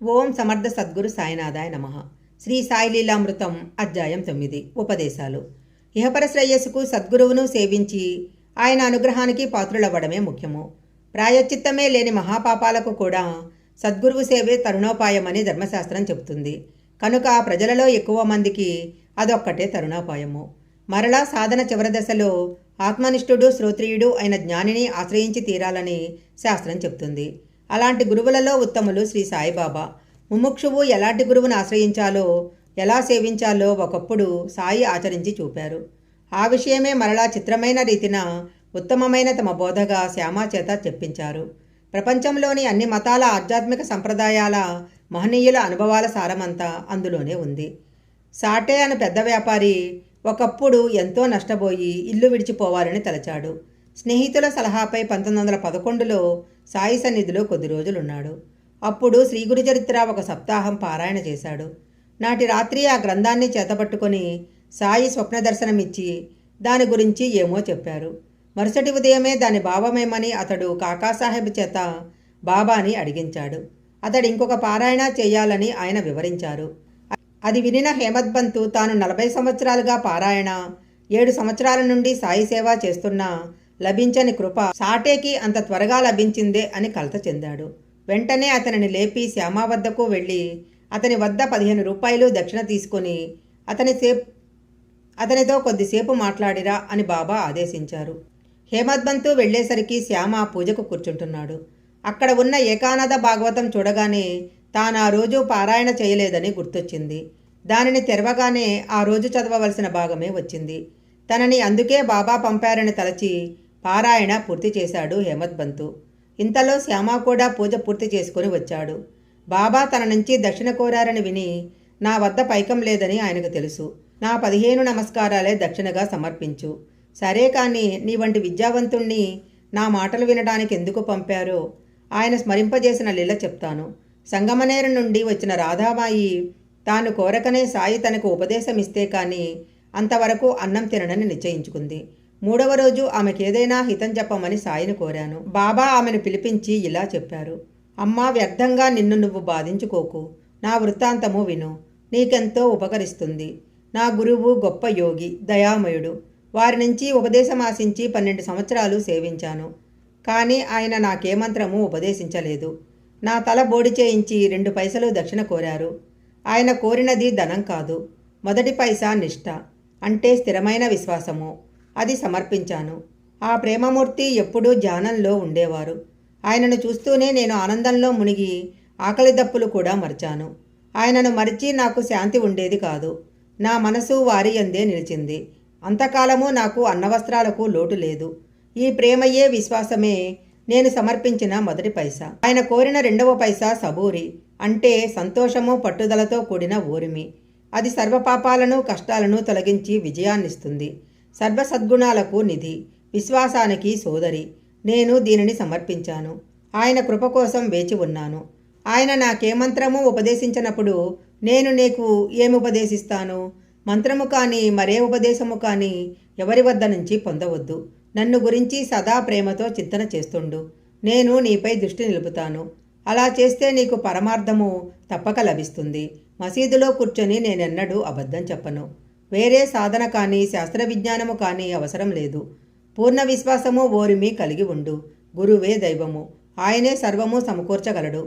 ఓం సమర్థ సద్గురు సాయినాథాయ నమ. శ్రీ సాయి లీలామృతం అధ్యాయం తొమ్మిది. ఉపదేశాలు. ఇహపర శ్రేయస్సుకు సద్గురువును సేవించి ఆయన అనుగ్రహానికి పాత్రులవ్వడమే ముఖ్యము. ప్రాయశ్చిత్తమే లేని మహాపాపాలకు కూడా సద్గురువు సేవే తరుణోపాయమని ధర్మశాస్త్రం చెబుతుంది. కనుక ప్రజలలో ఎక్కువ మందికి అదొక్కటే తరుణోపాయము. మరలా సాధన చివరి దశలో ఆత్మనిష్ఠుడు శ్రోత్రియుడు అయిన జ్ఞానిని ఆశ్రయించి తీరాలని శాస్త్రం చెప్తుంది అలాంటి గురువులలో ఉత్తములు శ్రీ సాయిబాబా. ముముక్షువు ఎలాంటి గురువును ఆశ్రయించాలో ఎలా సేవించాలో ఒకప్పుడు సాయి ఆచరించి చూపారు. ఆ విషయమే మరలా చిత్రమైన రీతిన ఉత్తమమైన తమ బోధగా శ్యామాచేత చెప్పించారు. ప్రపంచంలోని అన్ని మతాల ఆధ్యాత్మిక సంప్రదాయాల మహనీయుల అనుభవాల సారమంతా అందులోనే ఉంది. సాటే అనే పెద్ద వ్యాపారి ఒకప్పుడు ఎంతో నష్టపోయి ఇల్లు విడిచిపోవాలని తలచాడు. స్నేహితుల సలహాపై పంతొమ్మిది వందల పదకొండులో సాయి సన్నిధిలో కొద్ది రోజులున్నాడు. అప్పుడు శ్రీ గురు చరిత్ర ఒక సప్తాహం పారాయణ చేశాడు. నాటి రాత్రి ఆ గ్రంథాన్ని చేతపట్టుకొని సాయి స్వప్న దర్శనమిచ్చి దాని గురించి ఏమో చెప్పారు. మరుసటి ఉదయమే దాని భావమేమని అతడు కాకాసాహెబ్ చేత బాబాని అడిగించాడు. అతడు ఇంకొక పారాయణ చేయాలని ఆయన వివరించారు. అది వినిన హేమద్బంతు తాను నలభై సంవత్సరాలుగా పారాయణ ఏడు సంవత్సరాల నుండి సాయి సేవ చేస్తున్నా లభించని కృప సాటేకి అంత త్వరగా లభించిందే అని కలత చెందాడు. వెంటనే అతనిని లేపి శ్యామ వద్దకు వెళ్ళి అతని వద్ద పదిహేను రూపాయలు దక్షిణ తీసుకొని అతని సేప్ అతనితో కొద్దిసేపు మాట్లాడిరా అని బాబా ఆదేశించారు. హేమద్బంతు వెళ్ళేసరికి శ్యామ పూజకు కూర్చుంటున్నాడు. అక్కడ ఉన్న ఏకానద భాగవతం చూడగానే తాను ఆ రోజు పారాయణ చేయలేదని గుర్తొచ్చింది. దానిని తెరవగానే ఆ రోజు చదవవలసిన భాగమే వచ్చింది. తనని అందుకే బాబా పంపారని తలచి పారాయణ పూర్తి చేశాడు హేమద్బంతు ఇంతలో శ్యామ కూడా పూజ పూర్తి చేసుకుని వచ్చాడు. బాబా తన నుంచి దక్షిణ కోరారని విని నా వద్ద పైకం లేదని ఆయనకు తెలుసు. నా పదిహేను నమస్కారాలే దక్షిణగా సమర్పించు. సరే కానీ నీ వంటి విద్యావంతుణ్ణి నా మాటలు వినడానికి ఎందుకు పంపారో ఆయన స్మరింపజేసిన లీల చెప్తాను. సంగమనేరు నుండి వచ్చిన రాధాబాయి తాను కోరకనే సాయి తనకు ఉపదేశం ఇస్తే కానీ అంతవరకు అన్నం తిననని నిశ్చయించుకుంది. మూడవ రోజు ఆమెకేదైనా హితం చెప్పమని సాయిని కోరాను. బాబా ఆమెను పిలిపించి ఇలా చెప్పారు. అమ్మా వ్యర్థంగా నిన్ను నువ్వు బాధించుకోకు. నా వృత్తాంతము విను. నీకెంతో ఉపకరిస్తుంది. నా గురువు గొప్ప యోగి దయామయుడు. వారి నుంచి ఉపదేశం ఆశించి పన్నెండు సంవత్సరాలు సేవించాను. కానీ ఆయన నాకే మంత్రము ఉపదేశించలేదు. నా తల బోడి చేయించి రెండు పైసలు దక్షిణ కోరారు. ఆయన కోరినది ధనం కాదు. మొదటి పైసా నిష్ఠ అంటే స్థిరమైన విశ్వాసము. అది సమర్పించాను. ఆ ప్రేమమూర్తి ఎప్పుడూ ధ్యానంలో ఉండేవారు. ఆయనను చూస్తూనే నేను ఆనందంలో మునిగి ఆకలి దప్పులు కూడా మరిచాను. ఆయనను మరిచి నాకు శాంతి ఉండేది కాదు. నా మనసు వారి అందే నిలిచింది. అంతకాలము నాకు అన్నవస్త్రాలకు లోటు లేదు. ఈ ప్రేమయే విశ్వాసమే నేను సమర్పించిన మొదటి పైసా. ఆయన కోరిన రెండవ పైసా సబూరి అంటే సంతోషము పట్టుదలతో కూడిన ఊరిమి. అది సర్వపాపాలను కష్టాలను తొలగించి విజయాన్నిస్తుంది. సర్వ సద్గుణాలకు నిధి విశ్వాసానికి సోదరి. నేను దీనిని సమర్పించాను. ఆయన కృప కోసం వేచి ఉన్నాను. ఆయన నాకే మంత్రము ఉపదేశించినప్పుడు నేను నీకు ఏమి ఉపదేశిస్తాను? మంత్రము కానీ మరే ఉపదేశము కానీ ఎవరి వద్ద నుంచి పొందవద్దు. నన్ను గురించి సదా ప్రేమతో చింతన చేస్తుండు. నేను నీపై దృష్టి నిలుపుతాను. అలా చేస్తే నీకు పరమార్థము తప్పక లభిస్తుంది. మసీదులో కూర్చొని నేనెన్నడూ అబద్ధం చెప్పను. వేరే సాధన కానీ శాస్త్ర విజ్ఞానము కానీ అవసరం లేదు. పూర్ణ విశ్వాసము ఓరిమి కలిగి ఉండు. గురువే దైవము. ఆయనే సర్వము సమకూర్చగలడు.